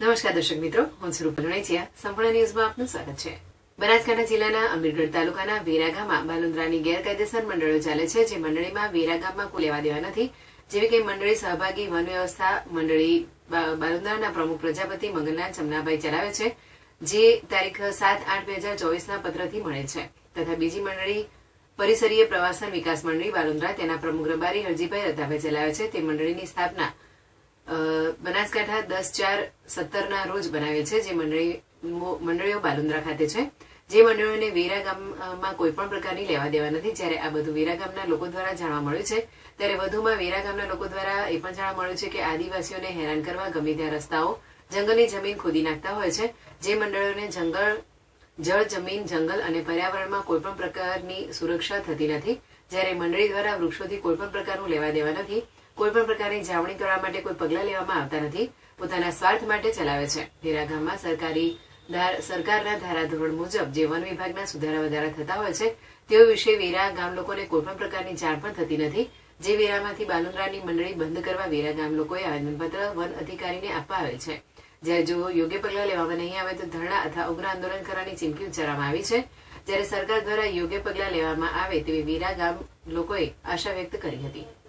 નમસ્કાર દર્શક મિત્રો, હું સ્વરૂપ રૂપલ સંપૂર્ણ ન્યૂઝમાં આપનું સ્વાગત છે. બનાસકાંઠા જિલ્લાના અમીરગઢ તાલુકાના વેરા ગામમાં બાલુંદ્રાની ગેરકાયદેસર મંડળો ચાલે છે, જે મંડળીમાં વેરા ગામમાં કોઈ લેવા દેવા નથી. જેવી કે મંડળી સહભાગી વન વ્યવસ્થા મંડળી બાલુંદ્રાના પ્રમુખ પ્રજાપતિ મંગલનાથ ચમનાભાઈ ચલાવે છે, જે તારીખ સાત આઠ બે હજાર ચોવીસના પત્રથી મળે છે. તથા બીજી મંડળી પરિસરીય પ્રવાસન વિકાસ મંડળી બાલુંદ્રા તેના પ્રમુખ રબારી હરજીભાઈ રતાભાઈ ચલાવે છે. તે મંડળીની સ્થાપના બનાસકાંઠા દસ ચાર સત્તરના રોજ બનાવે છે, જે મંડળી મંડળીઓ બાલુંદ્રા ખાતે છે. જે મંડળીઓને વેરા ગામમાં કોઈ પણ પ્રકારની લેવા દેવા નથી. જ્યારે આ બધું વેરા ગામના લોકો દ્વારા જાણવા મળ્યું છે, ત્યારે વધુમાં વેરા ગામના લોકો દ્વારા એ પણ જાણવા મળ્યું છે કે આદિવાસીઓને હેરાન કરવા ગમે ત્યાં રસ્તાઓ જંગલની જમીન ખોદી નાખતા હોય છે. જે મંડળીઓને જંગલ, જળ જમીન, જંગલ અને પર્યાવરણમાં કોઈ પણ પ્રકારની સુરક્ષા થતી નથી. જ્યારે મંડળી દ્વારા વૃક્ષોથી કોઈ પણ પ્રકારનું લેવા દેવા નથી કોઈ પણ પ્રકારની જાવણી કરવા માટે કોઈ પગલાં લેવામાં આવતા નથી. પોતાના સ્વાર્થ માટે ચલાવે છે. વેરા ગામમાં સરકારી સરકારના ધારાધોરણ મુજબ જે વન વિભાગના સુધારા વધારા થતા હોય છે, તેઓ વિશે વેરા ગામ લોકોને કોઈપણ પ્રકારની જાણ પણ થતી નથી. જે વેરામાંથી બાલુંદ્રાની મંડળી બંધ કરવા વેરા ગામ લોકોએ આવેદનપત્ર વન અધિકારીને આપવા આવે છે. જ્યારે જો યોગ્ય પગલાં લેવામાં નહીં આવે તો ધરણા અથવા ઉગ્ર આંદોલન કરવાની ચીમકી ઉચ્ચારવામાં આવી છે. જ્યારે સરકાર દ્વારા યોગ્ય પગલાં લેવામાં આવે તેવી વેરા ગામ લોકોએ આશા વ્યક્ત કરી હતી.